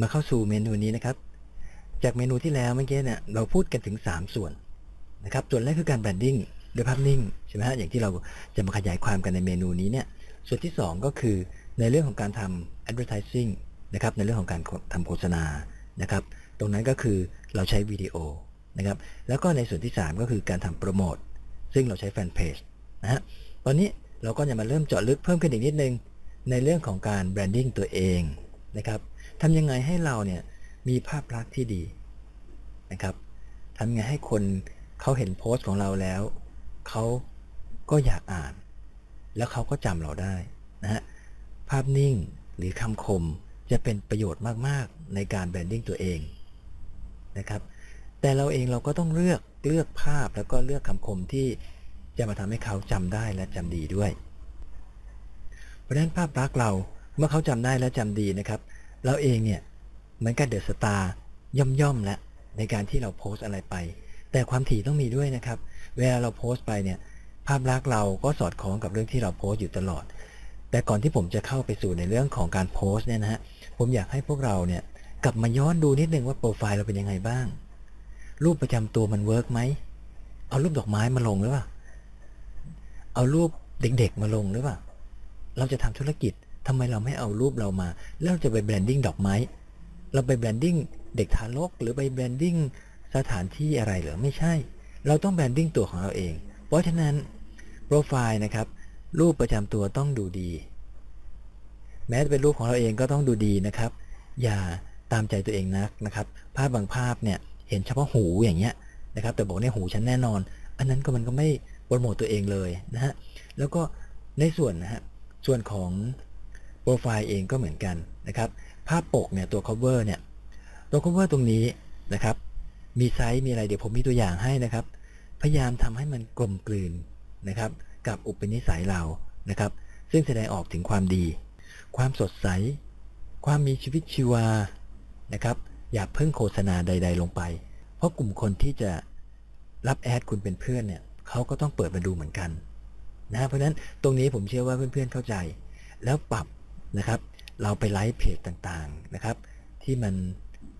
มาเข้าสู่เมนูนี้นะครับ จากเมนูที่แล้วเมื่อกี้เนี่ยเราพูดกันถึง 3 ส่วนนะครับ ส่วนแรกคือการแบรนดิ้งด้วยภาพนิ่งใช่ไหมฮะอย่างที่เราจะมาขยายความกันในเมนูนี้เนี่ย ส่วนที่ 2 ก็คือในเรื่องของการทำ advertising นะครับ ในเรื่องของการทำโฆษณานะครับ ตรงนั้นก็คือเราใช้วิดีโอนะครับ แล้วก็ในส่วนที่ 3 ก็คือการทำโปรโมทซึ่งเราใช้แฟนเพจนะฮะ ตอนนี้เราก็จะมาเริ่มเจาะลึกเพิ่มขึ้นอีกนิดนึงในเรื่องของการแบรนดิ้งตัวเอง นะครับทำยังไงให้เราเนี่ยมีภาพลักษณ์ที่ดีนะครับทำยังไงให้คนเขาเห็นโพสต์ของเราแล้วเขาก็อยากอ่าน แล้วเขาก็จำเราได้นะฮะภาพนิ่งหรือคำคมจะเป็นประโยชน์มาก ๆ ในการแบรนดิ้งตัวเองนะครับ แต่เราเองเราก็ต้องเลือกเลือกภาพแล้วก็เลือกคำคมที่จะมาทำให้เขาจำได้และจำดีด้วย เพราะฉะนั้นภาพลักษณ์เรา เมื่อเขาจำได้และจำดีนะครับ เราเองเนี่ยเหมือนกับเดอะสตาร์ย่อมๆแล้วในการที่เราโพสต์อะไรไป แต่ความถี่ต้องมีด้วยนะครับ เวลาเราโพสต์ไปเนี่ยภาพลักษณ์เราก็สอดคล้องกับเรื่องที่เราโพสต์อยู่ตลอด แต่ก่อนที่ผมจะเข้าไปสู่ในเรื่องของการโพสต์เนี่ยนะฮะผมอยากให้พวกเราเนี่ยกลับมาย้อนดูนิดนึงว่าโปรไฟล์เราเป็นยังไงบ้าง รูปประจำตัวมันเวิร์กไหมเอารูปดอกไม้มาลงหรือเปล่าเอารูปเด็กๆมาลงหรือเปล่าเราจะทำธุรกิจ ทำไมเราไม่เอารูปเรามา แล้วเราจะไปแบรนดิ้งดอกไม้ เราไปแบรนดิ้งเด็กทารก หรือไปแบรนดิ้งสถานที่อะไรหรือไม่ใช่ เราต้องแบรนดิ้งตัวของเราเอง เพราะฉะนั้นโปรไฟล์นะครับ รูปประจำตัวต้องดูดี แม้จะเป็นรูปของเราเองก็ต้องดูดีนะครับ อย่าตามใจตัวเองนักนะครับ ภาพบางภาพเนี่ยเห็นเฉพาะหูอย่างเงี้ยนะครับ แต่บอกเนี่ยหูฉันแน่นอน อันนั้นก็มันก็ไม่โปรโมตตัวเองเลยนะฮะแล้วก็ในส่วนนะฮะส่วนของ รไฟล์เองก็เหมือนกันนะครับภาพปกเนี่ยตัว cover เนี่ยตัว cover ตรงนี้นะครับ มีไซส์มีอะไรเดี๋ยวผมมีตัวอย่างให้นะครับ พยายามทำให้มันกลมกลืนนะครับ กับอุปนิสัยเรานะครับ ซึ่งแสดงออกถึงความดี ความสดใส ความมีชีวิตชีวานะครับ อย่าเพิ่งโฆษณาใด ๆ ลงไป เพราะกลุ่มคนที่จะรับแอดคุณเป็นเพื่อนเนี่ยเขาก็ต้องเปิดมาดูเหมือนกันนะเพราะฉะนั้นตรงนี้ผมเชื่อว่าเพื่อนๆเข้าใจ แล้วปรับ นะครับ เราไปไลฟ์เพจต่างๆนะครับ ที่มัน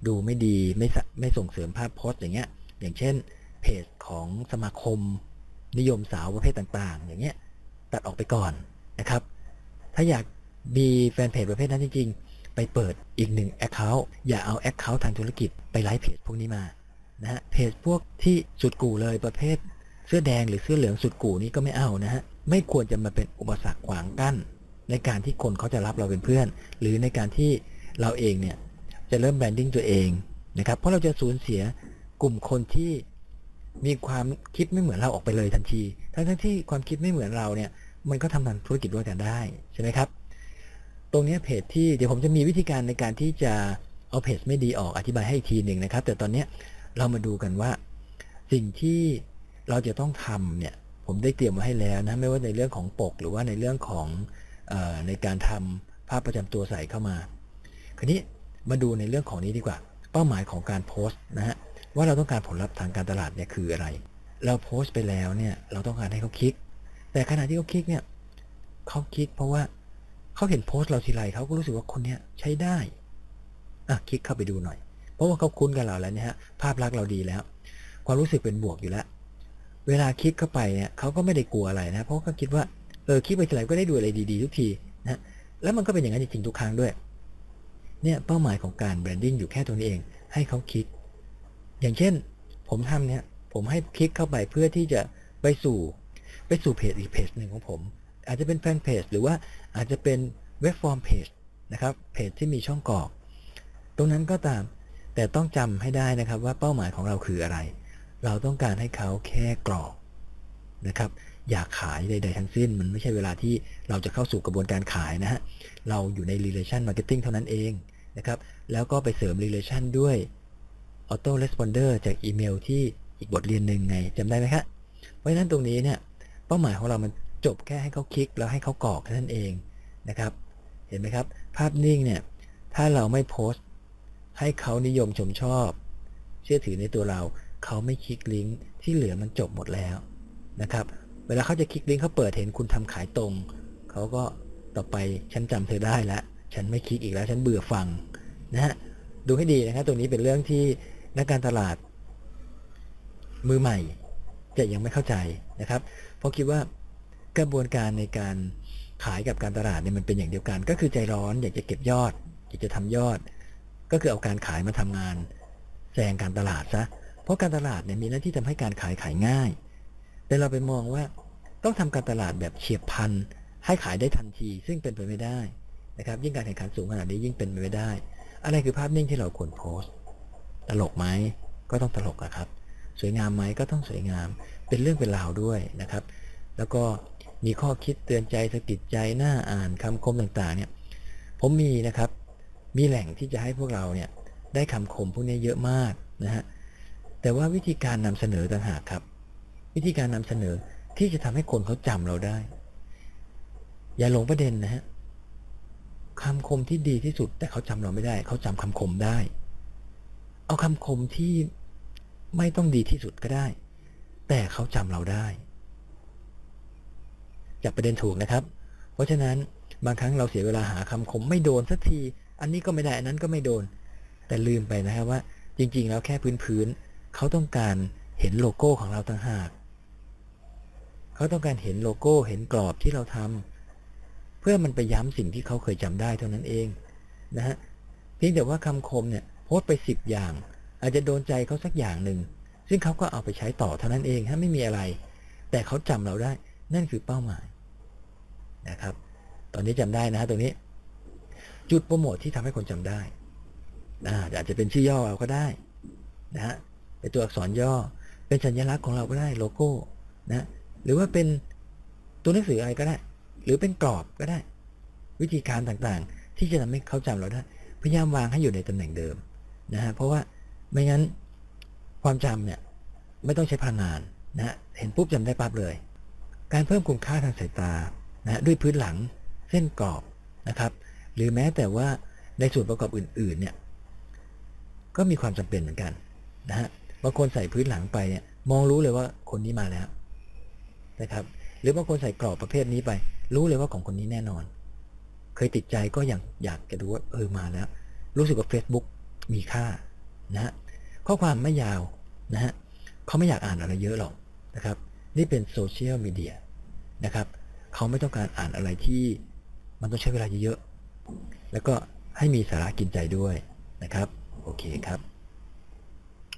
ดูไม่ดีไม่สะไม่ส่งเสริมภาพโพสต์อย่างเงี้ย อย่างเช่นเพจของสมาคม นิยมสาวประเภทต่างๆ อย่างเงี้ยตัดออกไปก่อนนะครับ ถ้าอยากมีแฟนเพจประเภทนั้นจริง ๆ ไปเปิดอีกหนึ่ง Account อย่าเอา Account ทางธุรกิจไปไลฟ์เพจพวกนี้มานะฮะเพจพวกที่สุดกู่เลยประเภท เสื้อแดงหรือเสื้อเหลืองสุดกู่นี้ก็ไม่เอานะฮะไม่ควรจะมาเป็นอุปสรรคขวางกั้น ในการที่คนเขาจะรับเราเป็นเพื่อน หรือในการที่เราเองเนี่ยจะเริ่มแบรนดิ้งตัวเองนะครับเพราะเราจะสูญเสียกลุ่มคนที่มีความคิดไม่เหมือนเราออกไปเลยทันที ทั้งๆที่ความคิดไม่เหมือนเราเนี่ยมันก็ทำทางธุรกิจด้วยกันได้ใช่ไหมครับ ตรงนี้เพจที่เดี๋ยวผมจะมีวิธีการในการที่จะเอาเพจไม่ดีออกอธิบายให้อีกทีหนึ่งนะครับ แต่ตอนนี้เรามาดูกันว่าสิ่งที่เราจะต้องทำเนี่ยผมได้เตรียมมาให้แล้วนะไม่ว่าในเรื่องของปก หรือว่าในเรื่องของ ในการทำภาพประจำตัวใส่เข้ามา คราวนี้มาดูในเรื่องของนี้ดีกว่า เป้าหมายของการโพสต์นะฮะว่าเราต้องการผลลัพธ์ทางการตลาดเนี่ยคืออะไร เราโพสต์ไปแล้วเนี่ยเราต้องการให้เขาคลิก แต่ขณะที่เขาคลิกเนี่ยเขาคลิกเพราะว่าเขาเห็นโพสต์เราทีไรเขาก็รู้สึกว่าคนเนี้ยใช้ได้อะคลิกเข้าไปดูหน่อย เพราะว่าเขาคุ้นกับเราแล้วเนี่ยฮะภาพลักษณ์เราดีแล้ว ความรู้สึกเป็นบวกอยู่แล้ว เวลาคลิกเข้าไปเนี่ยเขาก็ไม่ได้กลัวอะไรนะ เพราะเขาคิดว่า เออคลิกไปทีไรก็ได้ดูอะไรดีๆทุกทีนะแล้วมันก็เป็นอย่างนั้นจริงๆทุกครั้งด้วย เนี่ยเป้าหมายของการแบรนดิ้งอยู่แค่ตรงนี้เอง ให้เขาคลิก อย่างเช่น ผมทำเนี่ย ผมให้คลิกเข้าไปเพื่อที่จะไปสู่ ไปสู่เพจอีกเพจหนึ่งของผม อาจจะเป็นแฟนเพจหรือว่าอาจจะเป็นเว็บฟอร์มเพจนะครับเพจที่มีช่องกรอกตรงนั้นก็ตาม แต่ต้องจำให้ได้นะครับว่าเป้าหมายของเราคืออะไร เราต้องการให้เขาแค่กรอกนะครับ อยากขายใดๆทั้งสิ้น มันไม่ใช่เวลาที่เราจะเข้าสู่กระบวนการขายนะฮะ เราอยู่ใน relation marketing เท่านั้นเองนะครับ แล้วก็ไปเสริม relation ด้วย auto responder จากอีเมลที่อีกบทเรียนหนึ่งไงจำได้ไหมครับเพราะฉะนั้นตรงนี้เนี่ยเป้าหมายของเรามันจบแค่ให้เขาคลิกแล้วให้เขากรอกแค่นั้นเองนะครับ เห็นไหมครับ ภาพนิ่งเนี่ยถ้าเราไม่โพสต์ ให้เขานิยมชมชอบ เชื่อถือในตัวเรา เขาไม่คลิกลิงก์ที่เหลือมันจบหมดแล้วนะครับ เวลาเขาจะคลิกลิงก์เขาเปิดเห็นคุณทำขายตรง เขาก็ต่อไปฉันจำเธอได้แล้ว ฉันไม่คลิกอีกแล้วฉันเบื่อฟังนะฮะดูให้ดีนะครับตรงนี้เป็นเรื่องที่นักการตลาด มือใหม่ จะยังไม่เข้าใจนะครับ เพราะคิดว่ากระบวนการในการขายกับการตลาดเนี่ยมันเป็นอย่างเดียวกัน ก็คือใจร้อนอยากจะเก็บยอด อยากจะทำยอด ก็คือเอาการขายมาทำงานแซงการตลาดซะเพราะการตลาดเนี่ยมีหน้าที่ทำให้การขายขายง่าย แต่เราไปมองว่าต้องทำการตลาดแบบเฉียบพลันให้ขายได้ทันที ซึ่งเป็นไปไม่ได้นะครับยิ่งการแข่งขันสูงขนาดนี้ยิ่งเป็นไปไม่ได้ อะไรคือภาพนิ่งที่เราควรโพสต์ตลกไหมก็ต้องตลกอะครับ สวยงามไหมก็ต้องสวยงาม เป็นเรื่องเป็นราวด้วยนะครับ แล้วก็มีข้อคิดเตือนใจสะกิดใจน่าอ่านคำคมต่างๆเนี่ยผมมีนะครับมีแหล่งที่จะให้พวกเราเนี่ยได้คำคมพวกนี้เยอะมากนะฮะแต่ว่าวิธีการนำเสนอต่างหากครับ วิธีการนำเสนอที่จะทำให้คนเขาจำเราได้ อย่าหลงประเด็นนะฮะคำคมที่ดีที่สุด แต่เขาจำเราไม่ได้ เขาจำคำคมได้ เอาคำคมที่ไม่ต้องดีที่สุดก็ได้ แต่เขาจำเราได้จับประเด็นถูกนะครับ เพราะฉะนั้นบางครั้งเราเสียเวลาหาคำคมไม่โดนสักที อันนี้ก็ไม่ได้ อันนั้นก็ไม่โดน แต่ลืมไปนะครับว่า จริง ๆ แล้วแค่พื้นๆเขาต้องการ เห็นโลโก้ของเราต่างหาก เขาต้องการเห็นโลโก้เห็นกรอบที่เราทำเพื่อมันไปย้ำสิ่งที่เขาเคยจำได้เท่านั้นเองนะฮะเพียงแต่ว่าคำคมเนี่ยโพสไปสิบอย่าง อาจจะโดนใจเขาสักอย่างหนึ่งซึ่งเขาก็เอาไปใช้ต่อเท่านั้นเองฮะไม่มีอะไร แต่เขาจำเราได้นั่นคือเป้าหมายนะครับ ตอนนี้จำได้นะฮะตรงนี้ จุดโปรโมทที่ทำให้คนจำได้นะอาจจะเป็นชื่อย่อเราก็ได้นะฮะเป็นตัวอักษรย่อ เป็นสัญลักษณ์ของเราก็ได้โลโก้นะหรือว่าเป็นตัวหนังสืออะไรก็ได้ หรือเป็นกรอบก็ได้ วิธีการต่างๆ ที่จะทำให้เขาจำเราได้ พยายามวางให้อยู่ในตำแหน่งเดิมนะฮะเพราะว่าไม่งั้นความจำเนี่ยไม่ต้องใช้พลังงานนะเห็นปุ๊บจำได้ปั๊บเลย การเพิ่มคุณค่าทางสายตานะด้วยพื้นหลังเส้นกรอบนะครับ หรือแม้แต่ว่าในส่วนประกอบอื่นๆเนี่ยก็มีความจำเป็นเหมือนกันนะฮะ บางคนใส่พื้นหลังไปเนี่ยมองรู้เลยว่าคนนี้มาแล้วนะครับ หรือบางคนใส่กรอบประเภทนี้ไป รู้เลยว่าของคนนี้แน่นอน เคยติดใจก็อยากอยากจะดูว่าเออมาแล้ว รู้สึกว่า Facebook มีค่านะฮะข้อความไม่ยาวนะฮะเขาไม่อยากอ่านอะไรเยอะหรอกนะครับ นี่เป็นโซเชียลมีเดียนะครับเขาไม่ต้องการอ่านอะไรที่มันต้องใช้เวลาเยอะๆแล้วก็ให้มีสาระกินใจด้วยนะครับ โอเคครับ